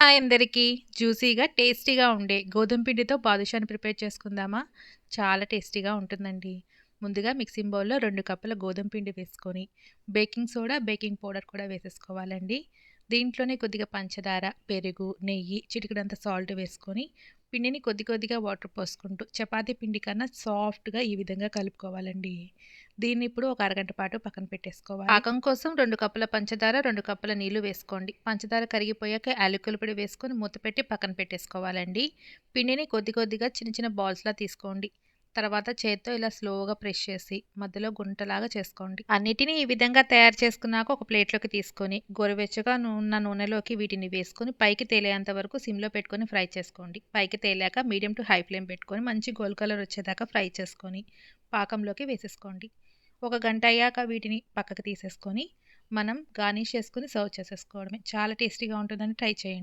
Hi అందరికీ జ్యూసీగా టేస్టీగా ఉండే గోధుమ పిండితో బాదుషాని ప్రిపేర్ చేసుకుందామా? చాలా టేస్టీగా ఉంటుందండి. ముందుగా మిక్సింగ్ బౌల్లో రెండు కప్పుల గోధుమ పిండి వేసుకొని బేకింగ్ సోడా బేకింగ్ పౌడర్ కూడా వేసేసుకోవాలండి. దీంట్లోనే కొద్దిగా పంచదార పెరుగు నెయ్యి చిటికడంత సాల్ట్ వేసుకొని పిండిని కొద్ది కొద్దిగా వాటర్ పోసుకుంటూ చపాతీ పిండి కన్నా సాఫ్ట్గా ఈ విధంగా కలుపుకోవాలండి. దీన్ని ఇప్పుడు ఒక అరగంట పాటు పక్కన పెట్టేసుకోవాలి. పాకం కోసం రెండు కప్పుల పంచదార రెండు కప్పుల నీళ్ళు వేసుకోండి. పంచదార కరిగిపోయాక యాలకుల పొడి వేసుకొని మూత పెట్టి పక్కన పెట్టేసుకోవాలండి. పిండిని కొద్ది కొద్దిగా చిన్న చిన్న బాల్స్లా తీసుకోండి. తర్వాత చేత్తో ఇలా స్లోగా ప్రెస్ చేసి మధ్యలో గుంటలాగా చేసుకోండి. అన్నిటిని ఈ విధంగా తయారు చేసుకున్నాక ఒక ప్లేట్లోకి తీసుకొని గోరువెచ్చగా ఉన్న నూనెలోకి వీటిని వేసుకొని పైకి తేలేంత వరకు సిమ్లో పెట్టుకొని ఫ్రై చేసుకోండి. పైకి తేలాక మీడియం టు హై ఫ్లేమ్ పెట్టుకొని మంచి గోల్ కలర్ వచ్చేదాకా ఫ్రై చేసుకొని పాకంలోకి వేసేసుకోండి. ఒక గంట అయ్యాక వీటిని పక్కకు తీసేసుకొని మనం గార్నిష్ చేసుకుని సర్వ్ చేసేసుకోవడమే. చాలా టేస్టీగా ఉంటుందని ట్రై చేయండి.